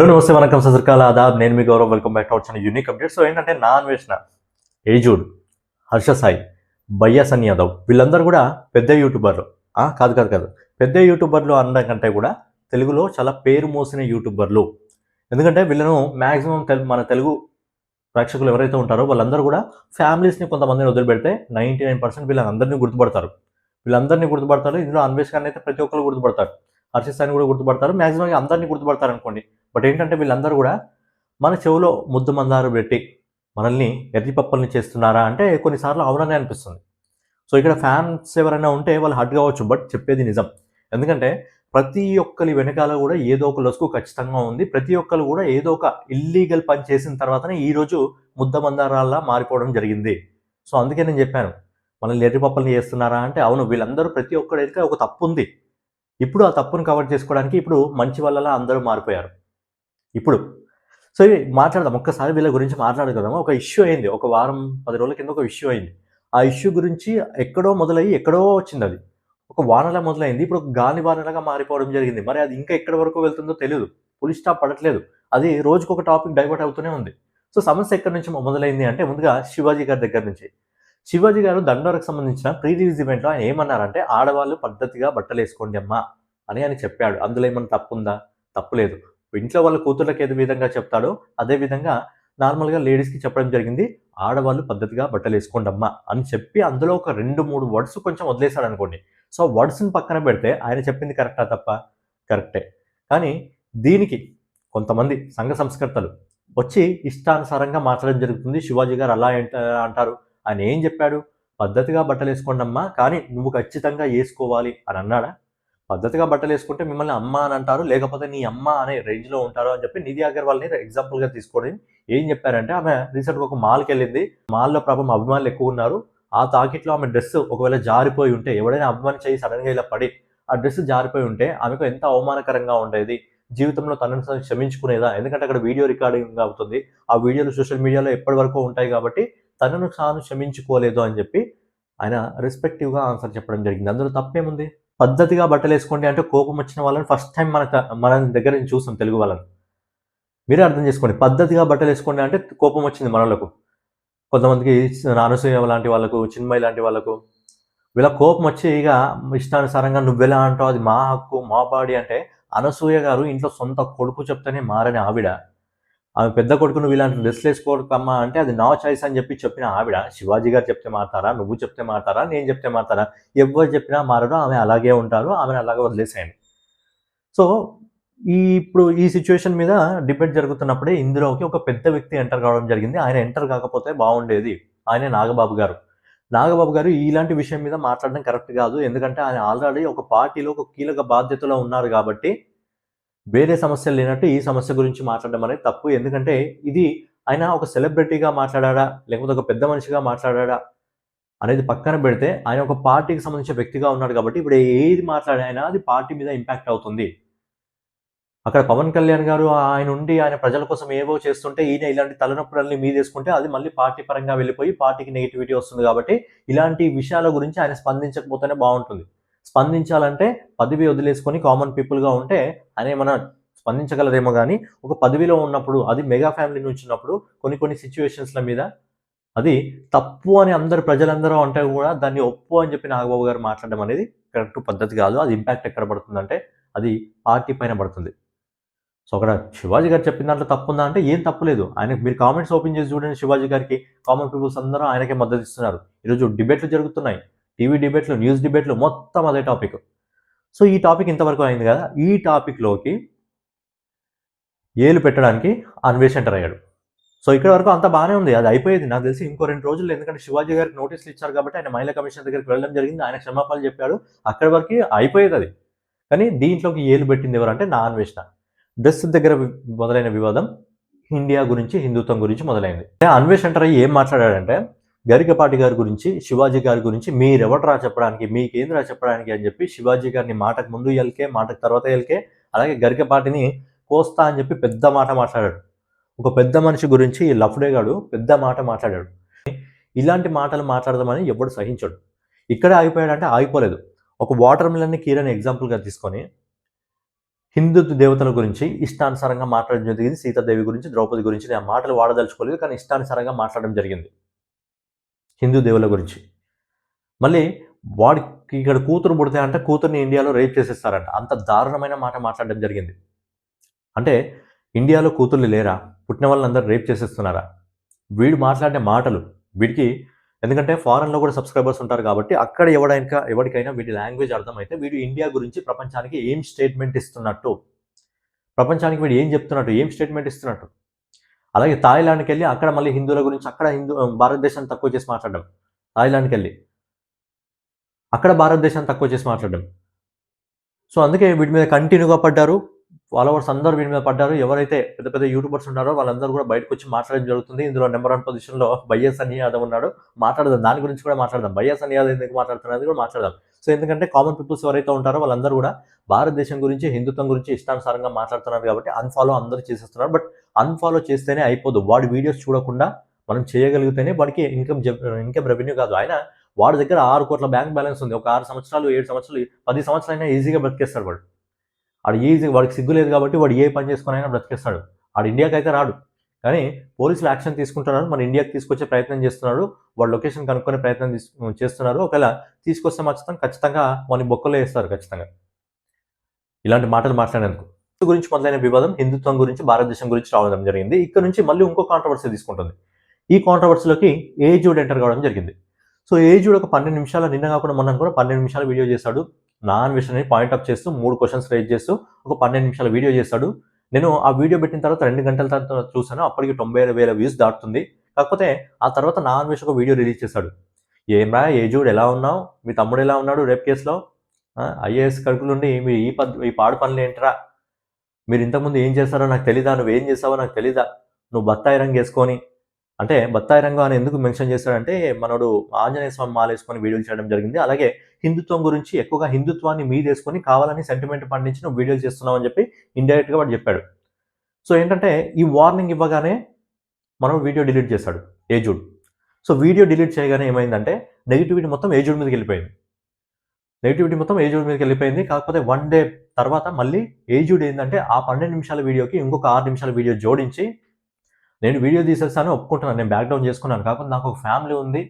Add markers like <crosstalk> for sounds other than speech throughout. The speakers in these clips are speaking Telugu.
హలో నమస్తే వనకం ససర్కాల ఆదాబ్. నేను మీ Gaurav welcome back to our channel unique update so ఏంటంటే నా అన్వేషణ ఏజూడ్ హర్ష సాయి భయ్యా సన్ యాదవ్ వీళ్ళందరూ కూడా పెద్ద యూట్యూబర్లు. కాదు కాదు కాదు. పెద్ద యూట్యూబర్లు అనడం కంటే కూడా తెలుగులో చాలా పేరు మోసిన యూట్యూబర్లు. ఎందుకంటే వీళ్ళను మ్యాక్సిమం తెలు మన తెలుగు ప్రేక్షకులు ఎవరైతే ఉంటారో వాళ్ళందరూ కూడా ఫ్యామిలీస్ని కొంతమందిని వదిలిపెడితే నైంటీ నైన్ పర్సెంట్ వీళ్ళందరినీ గుర్తుపడతారు. వీళ్ళందరినీ గుర్తుపడతారు. ఇందులో అన్వేష్ గారిని అయితే ప్రతి ఒక్కరు గుర్తుపడతారు. హర్ష సాయిని కూడా గుర్తుపడతారు. మ్యాక్సిమం అందరినీ గుర్తుపడతారు అనుకోండి బట్ ఏంటంటే వీళ్ళందరూ కూడా మన చెవులో ముద్దు మందారు పెట్టి మనల్ని ఎర్రిపప్పల్ని చేస్తున్నారా అంటే కొన్నిసార్లు అవుననే అనిపిస్తుంది. సో ఇక్కడ ఫ్యాన్స్ ఎవరైనా ఉంటే వాళ్ళు హట్ కావచ్చు బట్ చెప్పేది నిజం. ఎందుకంటే ప్రతి ఒక్కరి వెనకాల కూడా ఏదో ఒక లొసుకు ఖచ్చితంగా ఉంది. ప్రతి ఒక్కరు కూడా ఏదో ఒక ఇల్లీగల్ పని చేసిన తర్వాతనే ఈరోజు ముద్ద మందారాల్లా మారిపోవడం జరిగింది. సో అందుకే నేను చెప్పాను మనల్ని ఎర్రిపప్పల్ని చేస్తున్నారా అంటే అవును వీళ్ళందరూ ప్రతి ఒక్కరి ఒక తప్పు ఉంది. ఇప్పుడు ఆ తప్పును కవర్ చేసుకోవడానికి ఇప్పుడు మంచి వల్లలా అందరూ మారిపోయారు. ఇప్పుడు. సో ఇవి మాట్లాడదాం. ఒక్కసారి వీళ్ళ గురించి మాట్లాడగలము ఒక ఇష్యూ అయింది. ఒక వారం పది రోజుల కింద ఒక ఇష్యూ అయింది. ఆ ఇష్యూ గురించి ఎక్కడో మొదలయ్యి ఎక్కడో వచ్చింది అది. ఒక వానలా మొదలైంది. ఇప్పుడు ఒక గాలి వానలాగా మారిపోవడం జరిగింది. మరి అది ఇంకా ఎక్కడి వరకు వెళ్తుందో తెలియదు పులి స్టాప్ పడట్లేదు. అది రోజుకు ఒక టాపిక్ డైవర్ట్ అవుతూనే ఉంది. సో సమస్య ఎక్కడి నుంచి మొదలైంది అంటే ముందుగా శివాజీ గారి దగ్గర నుంచి. శివాజీ గారు దండోరకు సంబంధించిన ప్రీ రిలీజ్ ఈవెంట్లో ఆయన ఏమన్నారంటే ఆడవాళ్ళు పద్ధతిగా బట్టలు వేసుకోండి అమ్మా అని ఆయన చెప్పాడు. అందులో ఏమైనా తప్పుందా? తప్పులేదు. ఇంట్లో వాళ్ళ కూతుర్లకు ఏది విధంగా చెప్తాడో అదే విధంగా నార్మల్గా లేడీస్కి చెప్పడం జరిగింది. ఆడవాళ్ళు పద్ధతిగా బట్టలు వేసుకోండమ్మా అని చెప్పి అందులో ఒక రెండు మూడు వర్డ్స్ కొంచెం వదిలేశాడు అనుకోండి సో వర్డ్స్ని పక్కన పెడితే ఆయన చెప్పింది కరెక్టా తప్ప? కరెక్టే కానీ దీనికి కొంతమంది సంఘ సంస్కర్తలు వచ్చి ఇష్టానుసారంగా మాట్లాడడం జరుగుతుంది. శివాజీ గారు అలా ఏంట- అంటారు. ఆయన ఏం చెప్పాడు? పద్ధతిగా బట్టలు వేసుకోండమ్మా కానీ నువ్వు ఖచ్చితంగా వేసుకోవాలి అని అన్నాడా? పద్ధతిగా బట్టలు వేసుకుంటే మిమ్మల్ని అమ్మ అని అంటారు లేకపోతే నీ అమ్మ అనే రేంజ్లో ఉంటారు అని చెప్పి నిధి అగర్వాల్ని ఎగ్జాంపుల్గా తీసుకోవడం ఏం చెప్పారంటే ఆమె రీసెంట్గా ఒక మాల్కి వెళ్ళింది. మాల్లో పాపం అభిమానులు ఎక్కువ ఉన్నారు. ఆ తాకిట్లో ఆమె డ్రెస్ ఒకవేళ జారిపోయి ఉంటే ఎవడైనా అభిమాని చేయి సడన్గా ఇలా పడి ఆ డ్రెస్ జారిపోయి ఉంటే ఆమెకు ఎంత అవమానకరంగా ఉండేది? జీవితంలో తనను క్షమించుకునేదా? ఎందుకంటే అక్కడ వీడియో రికార్డింగ్ అవుతుంది. ఆ వీడియోలు సోషల్ మీడియాలో ఎప్పటి వరకు ఉంటాయి కాబట్టి తనను తాను క్షమించుకోలేదు అని చెప్పి ఆయన రెస్పెక్టివ్గా ఆన్సర్ చెప్పడం జరిగింది. అందులో తప్పేముంది? పద్ధతిగా బట్టలు వేసుకోండి అంటే కోపం వచ్చిన వాళ్ళని ఫస్ట్ టైం మన మన దగ్గర నుంచి చూస్తాం తెలుగు వాళ్ళని. మీరే అర్థం చేసుకోండి. పద్ధతిగా బట్టలు వేసుకోండి అంటే కోపం వచ్చింది మనలకు. కొంతమందికి అనసూయ లాంటి వాళ్ళకు చిన్మయి లాంటి వాళ్ళకు. వీళ్ళ కోపం వచ్చి ఇక ఇష్టానుసారంగా నువ్వెలా అంటావు? అది మా హక్కు మా బాడీ అంటే అనసూయ గారు ఇంట్లో సొంత కొడుకు చెప్తేనే మారని ఆవిడ. ఆమె పెద్ద కొడుకు నువ్వు ఇలాంటి డ్రెస్లు వేసుకోకమ్మా అంటే అది నా చాయిస్ అని చెప్పి చెప్పిన ఆవిడ శివాజీ గారు చెప్తే మారతారా? నువ్వు చెప్తే మారతారా? నేను చెప్తే మారతారా? ఎవరు చెప్పినా మారరు ఆమె అలాగే ఉంటారు ఆమెను అలాగే వదిలేసేయండి. సో ఈ ఇప్పుడు ఈ సిచ్యువేషన్ మీద డిబేట్ జరుగుతున్నప్పుడే ఇందులోకి ఒక పెద్ద వ్యక్తి ఎంటర్ కావడం జరిగింది. ఆయన ఎంటర్ కాకపోతే బాగుండేది. ఆయన నాగబాబు గారు. నాగబాబు గారు ఇలాంటి విషయం మీద మాట్లాడడం కరెక్ట్ కాదు. ఎందుకంటే ఆయన ఆల్రెడీ ఒక పార్టీలో ఒక కీలక బాధ్యతలో ఉన్నారు కాబట్టి వేరే సమస్యలు లేనట్టు ఈ సమస్య గురించి మాట్లాడడం అనేది తప్పు. ఎందుకంటే ఇది ఆయన ఒక సెలబ్రిటీగా మాట్లాడా లేకపోతే ఒక పెద్ద మనిషిగా మాట్లాడా అనేది పక్కన పెడితే ఆయన ఒక పార్టీకి సంబంధించిన వ్యక్తిగా ఉన్నాడు కాబట్టి ఇప్పుడు ఏది మాట్లాడినా అది పార్టీ మీద ఇంపాక్ట్ అవుతుంది. అక్కడ పవన్ కళ్యాణ్ గారు ఆయన ఉండి ఆయన ప్రజల కోసం ఏవో చేస్తుంటే ఈయన ఇలాంటి తలనొప్పులన్నీ మీదేసుకుంటే అది మళ్ళీ పార్టీ పరంగా వెళ్ళిపోయి పార్టీకి నెగిటివిటీ వస్తుంది కాబట్టి ఇలాంటి విషయాల గురించి ఆయన స్పందించకపోతేనే బాగుంటుంది. స్పందించాలంటే పదవి వదిలేసుకొని కామన్ పీపుల్గా ఉంటే ఆయన ఏమైనా స్పందించగలరేమో కానీ ఒక పదవిలో ఉన్నప్పుడు అది మెగా ఫ్యామిలీ నుంచి ఉన్నప్పుడు కొన్ని కొన్ని సిచ్యువేషన్స్ల మీద అది తప్పు అని అందరు ప్రజలందరూ అంటే కూడా దాన్ని ఒప్పు అని చెప్పి నాగబాబు గారు మాట్లాడడం అనేది కరెక్ట్ పద్ధతి కాదు. అది ఇంపాక్ట్ ఎక్కడ పడుతుందంటే అది పార్టీ పైన పడుతుంది. సో అక్కడ శివాజీ గారు చెప్పిన దాంట్లో తప్పు ఉందా అంటే ఏం తప్పులేదు ఆయన మీరు కామెంట్స్ ఓపెన్ చేసి చూడండి శివాజీ గారికి. కామన్ పీపుల్స్ అందరూ ఆయనకే మద్దతు ఇస్తున్నారు. ఈరోజు డిబేట్లు జరుగుతున్నాయి. టీవీ డిబేట్లు న్యూస్ డిబేట్లు మొత్తం అదే టాపిక్. సో ఈ టాపిక్ ఇంతవరకు అయింది కదా? ఈ టాపిక్లోకి ఏలు పెట్టడానికి అన్వేష్ ఎంటర్ అయ్యాడు. సో ఇక్కడ వరకు అంత బాగానే ఉంది. అది అయిపోయేది. నాకు తెలిసి ఇంకో రెండు రోజులు ఎందుకంటే శివాజీ గారికి నోటీసులు ఇచ్చారు కాబట్టి ఆయన మహిళా కమిషన్ దగ్గరికి వెళ్ళడం జరిగింది. ఆయన క్షమాపణలు చెప్పాడు. అక్కడి వరకు అయిపోయేది అది. కానీ దీంట్లోకి ఏలు పెట్టింది ఎవరంటే నా అన్వేషణ డ్రెస్ దగ్గర మొదలైన వివాదం ఇండియా గురించి హిందుత్వం గురించి మొదలైంది. అన్వేష్ ఎంటర్ అయ్యి ఏం మాట్లాడాడంటే గరికపాటి గారి గురించి శివాజీ గారి గురించి మీరెవటరా చెప్పడానికి మీకేంద్రా చెప్పడానికి అని చెప్పి శివాజీ గారిని మాటకు ముందు ఎల్కే మాటకు తర్వాత ఎల్కే అలాగే గరికపాటిని కోస్తా అని చెప్పి పెద్ద మాట మాట్లాడాడు. ఒక పెద్ద మనిషి గురించి ఈ లఫ్డే గాడు పెద్ద మాట మాట్లాడాడు. ఇలాంటి మాటలు మాట్లాడదామని ఎవడు సహించడు. ఇక్కడే ఆగిపోయాడంటే ఆగిపోలేదు. ఒక వాటర్ మిలన్ని కీరని ఎగ్జాంపుల్గా తీసుకొని హిందూ దేవతల గురించి ఇష్టానుసారంగా మాట్లాడడం జరిగింది. సీతాదేవి గురించి ద్రౌపది గురించి నేను ఆ మాటలు వాడదలుచుకోలేదు కానీ ఇష్టానుసారంగా మాట్లాడడం జరిగింది. హిందూ దేవుల గురించి. మళ్ళీ వాడికి ఇక్కడ కూతురు పుడితే అంటే కూతుర్ని ఇండియాలో రేప్ చేసేస్తారంట. అంత దారుణమైన మాట మాట్లాడడం జరిగింది. అంటే ఇండియాలో కూతుర్లు లేరా? పుట్టిన వాళ్ళందరూ రేప్ చేసేస్తున్నారా? వీడు మాట్లాడే మాటలు వీడికి ఎందుకంటే ఫారెన్లో కూడా సబ్స్క్రైబర్స్ ఉంటారు కాబట్టి అక్కడ ఎవడైనా ఎవరికైనా వీడి లాంగ్వేజ్ అర్థమైతే వీడు ఇండియా గురించి ప్రపంచానికి ఏం స్టేట్మెంట్ ఇస్తున్నట్టు ప్రపంచానికి వీడు ఏం చెప్తున్నట్టు ఏం స్టేట్మెంట్ ఇస్తున్నట్టు అలాగే థాయిలాండ్కి వెళ్ళి అక్కడ మళ్ళీ హిందువుల గురించి అక్కడ హిందూ భారతదేశాన్ని తక్కువ చేసి మాట్లాడడం. థాయిలాండ్కి వెళ్ళి అక్కడ భారతదేశాన్ని తక్కువ చేసి మాట్లాడడం. సో అందుకే వీటి మీద కంటిన్యూగా పడ్డారు. ఫాలోవర్స్ అందరూ వీడి మీద పడ్డారు. ఎవరైతే పెద్ద పెద్ద యూట్యూబర్స్ ఉన్నారో వాళ్ళందరూ కూడా బయటకు వచ్చి మాట్లాడడం జరుగుతుంది. ఇందులో నెంబర్ వన్ పొజిషన్లో బయ్యస్ అని యాదవ్ ఉన్నాడు. మాట్లాడదాం. దాని గురించి కూడా మాట్లాడదాం. బయ్యస్ అని యాదవ్ ఎందుకు మాట్లాడుతున్నది కూడా మాట్లాడదాం. సో ఎందుకంటే కామన్ పీపుల్స్ ఎవరైతే ఉంటారో వాళ్ళందరూ కూడా భారతదేశం గురించి హిందుత్వం గురించి ఇష్టానుసారంగా మాట్లాడుతున్నారు కాబట్టి అన్ఫాలో అందరూ చేసేస్తున్నారు. బట్ అన్ఫాలో చేస్తేనే అయిపోదు. వాడి వీడియోస్ చూడకుండా మనం చేయగలిగితేనే వాడికి ఇన్కమ్ ఇన్కమ్ రెవెన్యూ కాదు. ఆయన వాడి దగ్గర ఆరు కోట్ల బ్యాంక్ బ్యాలెన్స్ ఉంది. ఒక ఆరు సంవత్సరాలు ఏడు సంవత్సరాలు పది సంవత్సరాలు అయినా ఈజీగా బ్రతికేస్తాడు వాడు. వాడు ఈజీ వాడికి సిగ్గు లేదు కాబట్టి వాడు ఏ పని చేసుకుని అయినా బ్రతికేస్తాడు. వాడు ఇండియాకి అయితే రాడు. కానీ పోలీసులు యాక్షన్ తీసుకుంటున్నారు. మన ఇండియాకి తీసుకొచ్చే ప్రయత్నం చేస్తున్నాడు వాడు లొకేషన్ కనుక్కునే ప్రయత్నం తీసు- చేస్తున్నారు. ఒకవేళ తీసుకొస్తే మాత్రం ఖచ్చితంగా వాని బొక్కలో వేస్తారు ఖచ్చితంగా. ఇలాంటి మాటలు మాట్లాడేందుకు. గురించి మొదలైన వివాదం హిందుత్వం గురించి భారతదేశం గురించి రావడం జరిగింది. ఇక్కడ నుంచి మళ్ళీ ఇంకో కాంట్రవర్సీ తీసుకుంటుంది. ఈ కాంట్రవర్సీలోకి ఏజూడ్ ఎంటర్ కావడం జరిగింది. సో ఏజూడ్ ఒక పన్నెండు నిమిషాల నిన్న కాకుండా మొన్న కూడా పన్నెండు నిమిషాల వీడియో చేశాడు. నాన్ విషయాన్ని పాయింట్ అప్ చేస్తూ మూడు క్వశ్చన్స్ రేజ్ చేస్తూ ఒక పన్నెండు నిమిషాల వీడియో చేశాడు నేను ఆ వీడియో పెట్టిన తర్వాత రెండు గంటల తర్వాత చూసాను అప్పటికి తొంభై ఏడు వేల వ్యూస్ దాటుతుంది. కాకపోతే ఆ తర్వాత నాన్ విష్ ఒక వీడియో రిలీజ్ చేశాడు. ఏమ్రా ఏజూడ్ ఎలా ఉన్నావు? మీ తమ్ముడు ఎలా ఉన్నాడు రేప్ కేసులో? ఐఏఎస్ కడుపులుండి మీ ఈ పద్ ఈ పాడు పనులు ఏంట్రా? మీరు ఇంతకుముందు ఏం చేస్తారో నాకు తెలీదా? నువ్వు ఏం చేస్తావో నాకు తెలీదా? నువ్వు బత్తాయి రంగు వేసుకొని అంటే బత్తాయి రంగు అని ఎందుకు మెన్షన్ చేశాడంటే మనోడు ఆంజనేయ స్వామి మాల వేసుకొని వీడియోలు చేయడం జరిగింది. అలాగే హిందుత్వం గురించి ఎక్కువగా హిందుత్వాన్ని మీదేసుకొని కావాలని సెంటిమెంట్ పండించి నువ్వు వీడియోలు చేస్తున్నావు అని చెప్పి ఇండైరెక్ట్గా వాడు చెప్పాడు. సో ఏంటంటే ఈ వార్నింగ్ ఇవ్వగానే మనం వీడియో డిలీట్ చేశాడు ఏజుడ్ సో వీడియో డిలీట్ చేయగానే ఏమైందంటే నెగిటివిటీ మొత్తం ఏజుడ్ మీదకి వెళ్ళిపోయింది. నెగిటివిటీ మొత్తం ఏజుడ్ మీదకి వెళ్ళిపోయింది కాకపోతే వన్ డే తర్వాత మళ్ళీ ఏజుడ్ ఏంటంటే ఆ పన్నెండు నిమిషాల వీడియోకి ఇంకొక ఆరు నిమిషాల వీడియో జోడించి నేను వీడియో తీసేస్తాను ఒప్పుకుంటున్నాను నేను బ్యాక్డౌన్ చేసుకున్నాను. కాకపోతే నాకు ఒక ఫ్యామిలీ ఉంది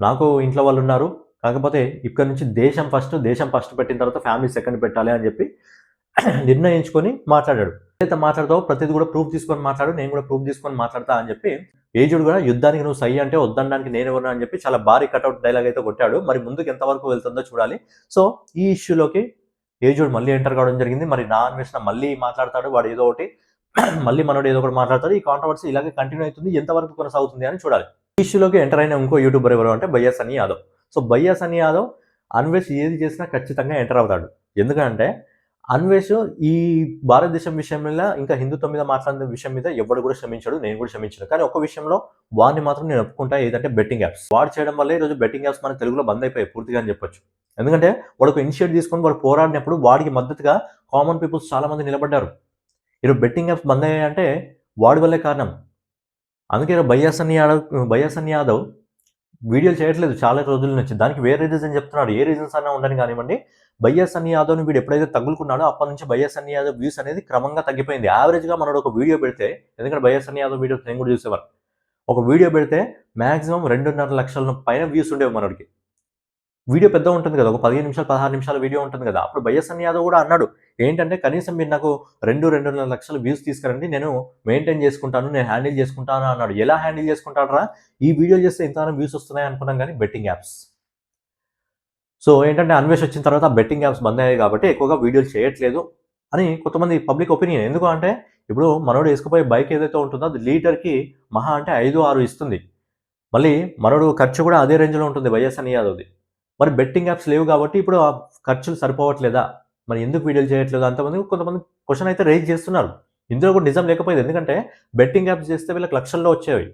నాకు ఇంట్లో వాళ్ళు ఉన్నారు కాకపోతే ఇక్కడ నుంచి దేశం ఫస్ట్ దేశం ఫస్ట్ పెట్టిన తర్వాత ఫ్యామిలీ సెకండ్ పెట్టాలి అని చెప్పి <clears throat> నిర్ణయించుకొని మాట్లాడాడు. ఏదైతే మాట్లాడతావో ప్రతిది కూడా ప్రూఫ్ తీసుకొని మాట్లాడు నేను కూడా ప్రూఫ్ తీసుకొని మాట్లాడతా అని చెప్పి ఏజుడు కూడా యుద్ధానికి నువ్వు సై అంటే వద్దనడానికి నేను ఎవరు అని చెప్పి చాలా భారీ కట్అవుట్ డైలాగ్ అయితే కొట్టాడు. మరి ముందుకు ఎంతవరకు వెళ్తుందో చూడాలి. సో ఈ ఇష్యూలోకి ఏజుడు మళ్ళీ ఎంటర్ కావడం జరిగింది. మరి నా అన్వేషణ మళ్ళీ మాట్లాడతాడు వాడు ఏదో ఒకటి <clears throat> మళ్ళీ మనోడు ఏదో ఒకటి మాట్లాడతాడు. ఈ కాంట్రవర్సీ ఇలాగే కంటిన్యూ అవుతుంది. ఎంతవరకు కొనసాగుతుంది అని చూడాలి. ఈ ఇష్యూలోకి ఎంటర్ అయిన ఇంకో యూట్యూబర్ ఎవరు అంటే బయ్యా సన్నీ యాదవ్. సో బయ్యా అని యాదవ్ అన్వేష్ ఏది చేసినా ఖచ్చితంగా ఎంటర్ అవుతాడు. ఎందుకంటే అన్వేష్ ఈ భారతదేశం విషయం మీద ఇంకా హిందుత్వం మీద మాట్లాడిన విషయం మీద ఎవడు కూడా క్షమించాడు నేను కూడా క్షమించాను. కానీ ఒక విషయంలో వాడిని మాత్రం నేను ఒప్పుకుంటా ఏదంటే బెట్టింగ్ యాప్స్ వాడు చేయడం వల్ల ఈరోజు బెట్టింగ్ యాప్స్ మన తెలుగులో బంద్ అయిపోయాయి పూర్తిగా అని చెప్పొచ్చు. ఎందుకంటే వాడు ఇనిషియేట్ తీసుకొని వాడు పోరాడినప్పుడు వాడికి మద్దతుగా కామన్ పీపుల్స్ చాలా మంది నిలబడ్డారు. ఈరోజు బెట్టింగ్ యాప్స్ బంద్ అయ్యాయంటే వాడి వల్లే కారణం. అందుకే బయ్యాసన్ యాదవ్ బయ్యాసన్ యాదవ్ వీడియోలు చేయట్లేదు చాలా రోజుల నుంచి. దానికి వేరే రీజన్ చెప్తున్నాడు. ఏ రీజన్స్ అన్నా ఉండని కానివ్వండి. బయ్యస్ సన్నీ యాదవ్ని వీడు ఎప్పుడైతే తగులుకున్నాడో అప్పటి నుంచి బయ్యస్ సన్నీ యాదవ్ వ్యూస్ అనేది క్రమంగా తగ్గిపోయింది. యావరేజ్గా మనోడు ఒక వీడియో పెడితే ఎందుకంటే బయ్యస్ సన్నీ యాదవ్ వీడియోస్ నేను కూడా చూసేవారు ఒక వీడియో పెడితే మ్యాక్సిమం రెండున్నర లక్షల పైన వ్యూస్ ఉండేవి మనోడికి. వీడియో పెద్ద ఉంటుంది కదా ఒక పదిహేను నిమిషాలు పదహారు నిమిషాల వీడియో ఉంటుంది కదా. అప్పుడు బయ్యస్ యాదవ్ కూడా అన్నాడు ఏంటంటే కనీసం మీరు నాకు రెండు రెండున్నర లక్షల వ్యూస్ తీసుకురండి నేను మెయింటైన్ చేసుకుంటాను నేను హ్యాండిల్ చేసుకుంటాను అన్నాడు. ఎలా హ్యాండిల్ చేసుకుంటాడరా? ఈ వీడియో చేస్తే ఇంతగానో వ్యూస్ వస్తున్నాయి అనుకున్నాం కానీ బెట్టింగ్ యాప్స్ సో ఏంటంటే అన్వేష్ వచ్చిన తర్వాత బెట్టింగ్ యాప్స్ బంద్ అయ్యాయి కాబట్టి ఎక్కువగా వీడియోలు చేయట్లేదు అని కొంతమంది పబ్లిక్ ఒపీనియన్ ఎందుకు అంటే ఇప్పుడు మనోడు వేసుకుపోయే బైక్ ఏదైతే ఉంటుందో అది లీటర్కి మహా అంటే ఐదు ఆరు ఇస్తుంది. మళ్ళీ మనోడు ఖర్చు కూడా అదే రేంజ్లో ఉంటుంది వైఎస్ అని యాదవ్ది. మరి బెట్టింగ్ యాప్స్ లేవు కాబట్టి ఇప్పుడు ఆ ఖర్చులు సరిపోవట్లేదా? మరి ఎందుకు వీడియోలు చేయట్లేదు? అంతమంది కొంతమంది క్వశ్చన్ అయితే రేజ్ చేస్తున్నారు. ఇందులో కూడా నిజం లేకపోయింది. ఎందుకంటే బెట్టింగ్ యాప్స్ చేస్తే వీళ్ళకి లక్షల్లో వచ్చేవి.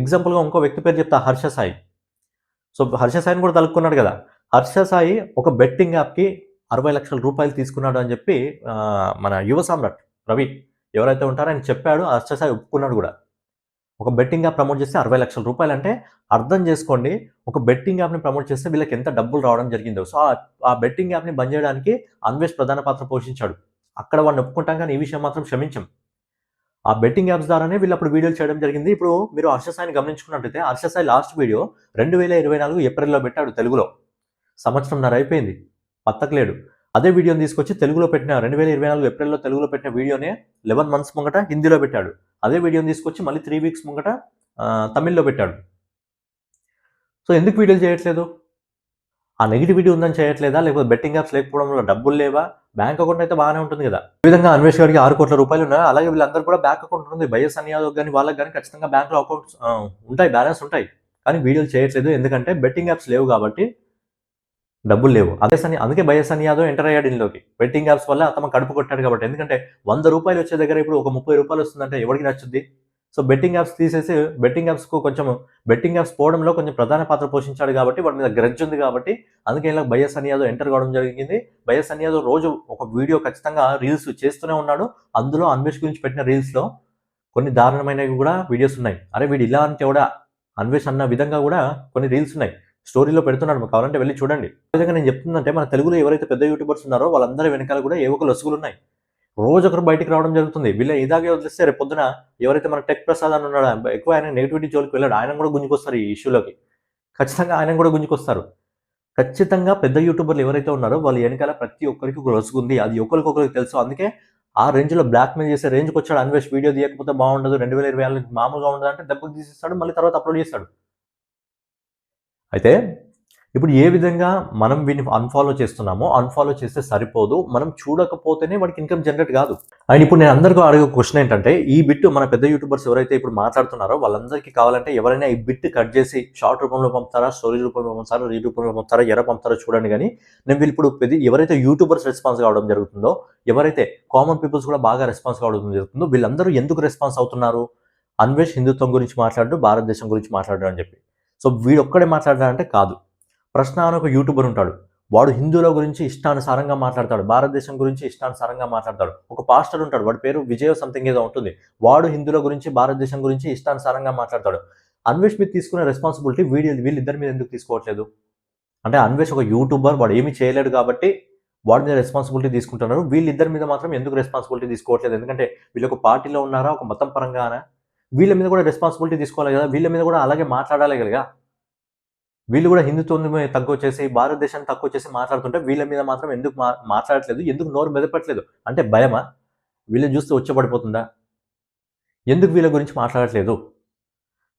ఎగ్జాంపుల్గా ఇంకో వ్యక్తి పేరు చెప్తా హర్ష సాయి. సో హర్ష సాయిని కూడా తలుపుకున్నాడు కదా. హర్ష సాయి ఒక బెట్టింగ్ యాప్కి అరవై లక్షల రూపాయలు తీసుకున్నాడు అని చెప్పి మన యువ సామ్రాట్ రవి ఎవరైతే ఉంటారో ఆయన చెప్పాడు హర్ష సాయి ఒప్పుకున్నాడు కూడా. ఒక బెట్టింగ్ యాప్ ప్రమోట్ చేస్తే అరవై లక్షల రూపాయలు అంటే అర్థం చేసుకోండి ఒక బెట్టింగ్ యాప్ని ప్రమోట్ చేస్తే వీళ్ళకి ఎంత డబ్బులు రావడం జరిగిందో. సో ఆ- బెట్టింగ్ యాప్ని బంద్ చేయడానికి అన్వేష్ ప్రధాన పాత్ర పోషించాడు. అక్కడ వాడిని ఒప్పుకుంటాం కానీ ఈ విషయం మాత్రం క్షమించం. ఆ బెట్టింగ్ యాప్స్ ద్వారానే వీళ్ళు అప్పుడు వీడియోలు చేయడం జరిగింది. ఇప్పుడు మీరు హర్షసాయిని గమనించుకున్నట్టయితే హర్షసాయి లాస్ట్ వీడియో రెండు వేల ఇరవై నాలుగు ఏప్రిల్లో పెట్టాడు తెలుగులో. సంవత్సరంన్నర అయిపోయింది. పత్తకలేడు. అదే వీడియోని తీసుకొచ్చి తెలుగులో పెట్టిన రెండు వేల ఇరవై నాలుగు ఏప్రిల్లో తెలుగులో పెట్టిన వీడియోనే లెవెన్ మంత్స్ ముంగట హిందీలో పెట్టాడు. అదే వీడియోని తీసుకొచ్చి మళ్ళీ త్రీ వీక్స్ ముంగట తమిళ్ళో పెట్టాడు. సో ఎందుకు వీడియోలు చేయట్లేదు? ఆ నెగిటివిటీ ఉందని చేయట్లేదా? లేకపోతే బెట్టింగ్ యాప్స్ లేకపోవడం వల్ల డబ్బులు లేవా? బ్యాంక్ అకౌంట్ అయితే బాగానే ఉంటుంది కదా. ఈ విధంగా అన్వేష్ గారికి ఆరు కోట్ల రూపాయలు ఉన్నాయి. అలాగే వీళ్ళందరూ కూడా బ్యాంక్ అకౌంట్ ఉంటుంది. బయస్ అన్యాదవ్ కానీ వాళ్ళకి కానీ ఖచ్చితంగా బ్యాంక్లో అకౌంట్స్ ఉంటాయి బ్యాలెన్స్ ఉంటాయి. కానీ వీడియోలు చేయట్లేదు. ఎందుకంటే బెట్టింగ్ యాప్స్ లేవు కాబట్టి డబ్బులు లేవు. అదే సని అందుకే వైఎస్ అని యాదవ్ ఎంటర్ అయ్యాడు ఇందులోకి. బెట్టింగ్ యాప్స్ వల్ల తమ కడుపు కొట్టాడు కాబట్టి. ఎందుకంటే వంద రూపాయలు వచ్చే దగ్గర ఇప్పుడు ఒక ముప్పై రూపాయలు వస్తుందంటే ఎవరికి నచ్చుద్ది? సో బెట్టింగ్ యాప్స్ తీసేసి బెట్టింగ్ యాప్స్కు కొంచెం బెట్టింగ్ యాప్స్ పోవడంలో కొంచెం ప్రధాన పాత్ర పోషించాడు కాబట్టి వాడి మీద గ్రడ్జ్ ఉంది కాబట్టి అందుకే ఇలా బైఎస్ అని యాదవ్ ఎంటర్ కావడం జరిగింది. బైఎస్ అని యాదవ్ రోజు ఒక వీడియో ఖచ్చితంగా రీల్స్ చేస్తూనే ఉన్నాడు. అందులో అన్వేష్ గురించి పెట్టిన రీల్స్లో కొన్ని దారుణమైనవి కూడా వీడియోస్ ఉన్నాయి. అరే వీడు ఇలా అంటే కూడా అన్వేష్ అన్న విధంగా కూడా కొన్ని రీల్స్ ఉన్నాయి. స్టోరీలో పెడుతున్నాడు మీకు కావాలంటే వెళ్ళి చూడండి. విధంగా నేను చెప్తుందంటే మన తెలుగులో ఎవరైతే పెద్ద యూట్యూబర్స్ ఉన్నారో వాళ్ళందరి వెనకాల కూడా ఏ ఒక లొసుగులు ఉన్నాయి. రోజు ఒకరు బయటికి రావడం జరుగుతుంది. వీళ్ళ ఇదాగే వదిలేస్తే రేపు పొద్దున ఎవరైతే మన టెక్ ప్రసాద్ అని ఉన్నాడో ఎక్కువ ఆయన నెగిటివిటీ జోలికి వెళ్ళాడు ఆయన కూడా గుంజుకొస్తారు ఈ ఇష్యూలోకి. ఖచ్చితంగా ఆయన కూడా గుంజుకొస్తారు. ఖచ్చితంగా పెద్ద యూట్యూబర్లు ఎవరైతే ఉన్నారో వాళ్ళ వెనకాల ప్రతి ఒక్కరికి ఒక లొసుగు ఉంది. అది ఒకరికొకరికి తెలుసు. అందుకే ఆ రేంజ్లో బ్లాక్ మెయిల్ చేసే రేంజ్కి వచ్చాడు అన్వేష్. వీడియో తీయకపోతే బాగుండదు. రెండు వేల ఇరవై నాలుగు మామూలుగా ఉండదు అంటే దెబ్బకి తీసేస్తాడు మళ్ళీ తర్వాత అప్లోడ్ చేస్తాడు. అయితే ఇప్పుడు ఏ విధంగా మనం వీడిని అన్ఫాలో చేస్తున్నామో అన్ఫాలో చేస్తే సరిపోదు. మనం చూడకపోతేనే వాడికి ఇన్కమ్ జనరేట్ కాదు. అండ్ ఇప్పుడు నేను అందరికీ అడిగే క్వశ్చన్ ఏంటంటే ఈ బిట్ మన పెద్ద యూట్యూబర్స్ ఎవరైతే ఇప్పుడు మాట్లాడుతున్నారో వాళ్ళందరికీ కావాలంటే ఎవరైనా ఈ బిట్ కట్ చేసి షార్ట్ రూపంలో పంపుతారా స్టోరీ రూపంలో పంపుతారా రీ రూపంలో పంపుతారా ఎర పంపుతారో చూడండి కానీ నేను వీళ్ళు ఇప్పుడు పెద్ద ఎవరైతే యూట్యూబర్స్ రెస్పాన్స్ కావడం జరుగుతుందో ఎవరైతే కామన్ పీపుల్స్ కూడా బాగా రెస్పాన్స్ కావడం జరుగుతుందో వీళ్ళందరూ ఎందుకు రెస్పాన్స్ అవుతున్నారు? అన్వేష్ హిందుత్వం గురించి మాట్లాడు భారతదేశం గురించి మాట్లాడు అని చెప్పి. సో వీడు ఒక్కడే కాదు. ప్రశ్న అని ఒక యూట్యూబర్ ఉంటాడు. వాడు హిందువుల గురించి ఇష్టానుసారంగా మాట్లాడతాడు. భారతదేశం గురించి ఇష్టానుసారంగా మాట్లాడతాడు. ఒక పాస్టర్ ఉంటాడు. వాడి పేరు విజయ్ సంథింగ్ ఏదో ఉంటుంది. వాడు హిందువుల గురించి భారతదేశం గురించి ఇష్టానుసారంగా మాట్లాడతాడు. అన్వేష్ మీద తీసుకునే రెస్పాన్సిబిలిటీ వీడి వీళ్ళిద్దరి మీద ఎందుకు తీసుకోవట్లేదు? అంటే అన్వేష్ ఒక యూట్యూబర్. వాడు ఏమీ చేయలేడు కాబట్టి వాడి మీద రెస్పాన్సిబిలిటీ తీసుకుంటున్నారు. వీళ్ళిద్దరి మీద మాత్రం ఎందుకు రెస్పాన్సిబిలిటీ తీసుకోవట్లేదు? ఎందుకంటే వీళ్ళు ఒక పార్టీలో ఉన్నారా? ఒక మతం పరంగానా? వీళ్ళ మీద కూడా రెస్పాన్సిబిలిటీ తీసుకోవాలి కదా వీళ్ళ మీద కూడా అలాగే మాట్లాడాలి కదా. వీళ్ళు కూడా హిందుత్వం తక్కువ చేసి భారతదేశాన్ని తక్కువ చేసి మాట్లాడుతుంటే వీళ్ళ మీద మాత్రం ఎందుకు మా మాట్లాడట్లేదు ఎందుకు నోరు మెదపట్లేదు? అంటే భయమా? వీళ్ళని చూస్తే వచ్చబడిపోతుందా ఎందుకు వీళ్ళ గురించి మాట్లాడట్లేదు?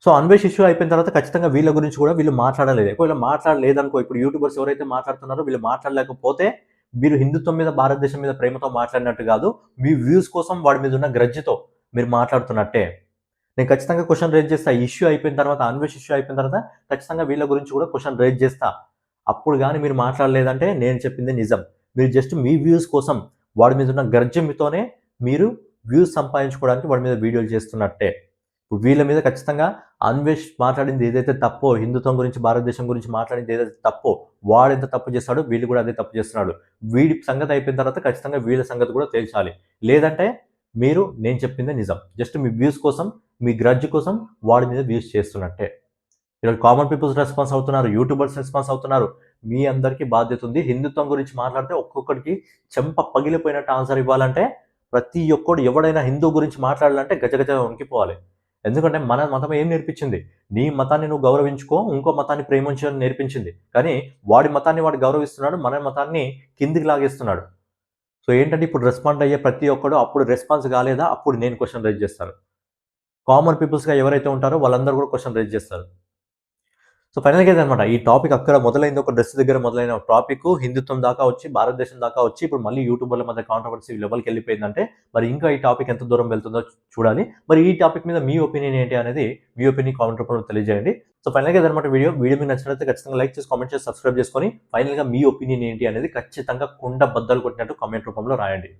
సో అన్వేష్ ఇష్యూ అయిపోయిన తర్వాత ఖచ్చితంగా వీళ్ళ గురించి కూడా వీళ్ళు మాట్లాడలేదు. ఒకవేళ మాట్లాడలేదనుకో ఇప్పుడు యూట్యూబర్స్ ఎవరైతే మాట్లాడుతున్నారో వీళ్ళు మాట్లాడలేకపోతే మీరు హిందుత్వం మీద భారతదేశం మీద ప్రేమతో మాట్లాడినట్టు కాదు మీ వ్యూస్ కోసం వాడి మీద ఉన్న గ్రజ్జితో మీరు మాట్లాడుతున్నట్టే. నేను ఖచ్చితంగా క్వశ్చన్ రేజ్ చేస్తా. ఇష్యూ అయిపోయిన తర్వాత అన్వేష్ ఇష్యూ అయిపోయిన తర్వాత ఖచ్చితంగా వీళ్ళ గురించి కూడా క్వశ్చన్ రేజ్ చేస్తా. అప్పుడు కానీ మీరు మాట్లాడలేదంటే నేను చెప్పింది నిజం. మీరు జస్ట్ మీ వ్యూస్ కోసం వాడి మీద ఉన్న గర్జమితోనే మీరు వ్యూస్ సంపాదించుకోవడానికి వాడి మీద వీడియోలు చేస్తున్నట్టే. ఇప్పుడు వీళ్ళ మీద ఖచ్చితంగా అన్వేష్ మాట్లాడింది ఏదైతే తప్పో హిందుత్వం గురించి భారతదేశం గురించి మాట్లాడింది ఏదైతే తప్పో వాడు ఎంత తప్పు చేస్తాడో వీళ్ళు కూడా అదే తప్పు చేస్తున్నాడు. వీడి సంగతి అయిపోయిన తర్వాత ఖచ్చితంగా వీళ్ళ సంగతి కూడా తేల్చాలి. లేదంటే మీరు నేను చెప్పిందే నిజం. జస్ట్ మీ వ్యూస్ కోసం మీ గ్రడ్జ్ కోసం వాడి మీద వ్యూస్ చేస్తున్నట్టే. ఈరోజు కామన్ పీపుల్స్ రెస్పాన్స్ అవుతున్నారు యూట్యూబర్స్ రెస్పాన్స్ అవుతున్నారు. మీ అందరికీ బాధ్యత ఉంది. హిందుత్వం గురించి మాట్లాడితే ఒక్కొక్కడికి చెంప పగిలిపోయినట్టు ఆన్సర్ ఇవ్వాలంటే ప్రతి ఒక్కడు ఎవడైనా హిందూ గురించి మాట్లాడాలంటే గజగజ ఉనికిపోవాలి ఎందుకంటే మన మతం ఏం నేర్పించింది? నీ మతాన్ని నువ్వు గౌరవించుకో ఇంకో మతాన్ని ప్రేమించని నేర్పించింది. కానీ వాడి మతాన్ని వాడు గౌరవిస్తున్నాడు మన మతాన్ని కిందికి లాగేస్తున్నాడు. సో ఏంటంటే ఇప్పుడు రెస్పాండ్ అయ్యే ప్రతి ఒక్కడు అప్పుడు రెస్పాన్స్ కాలేదా? అప్పుడు నేను క్వశ్చన్ రైజ్ చేస్తాను. కామన్ పీపుల్స్గా ఎవరైతే ఉంటారో వాళ్ళందరూ కూడా క్వశ్చన్ రేజ్ చేస్తారు. సో ఫైనల్గా అనమాట ఈ టాపిక్ అక్కడ మొదలైంది. ఒక డ్రెస్ దగ్గర మొదలైన టాపిక్. హిందుత్వం దాకా వచ్చి భారతదేశం దాకా వచ్చి ఇప్పుడు మళ్ళీ యూట్యూబర్ల మధ్య కాంట్రవర్సీ లెవెల్కి వెళ్ళిపోయిందంటే మరి ఇంకా ఈ టాపిక్ ఎంత దూరం వెళ్తుందో చూడాలి. మరి ఈ టాపిక్ మీద మీ ఒపీనియన్ ఏంటి అనేది మీ ఒపీనియన్ కామెంట్ రూపంలో తెలియజేయండి. సో ఫైనల్గా అనమాట వీడియో. వీడియో మీకు నచ్చినట్లయితే ఖచ్చితంగా లైక్ చేసి కామెంట్ చేసి సబ్స్క్రైబ్ చేసుకొని ఫైనల్గా మీ ఒపీనియన్ ఏంటి అనేది ఖచ్చితంగా కుండ బద్దలు కొట్టినట్టు కామెంట్ రూపంలో రాయండి.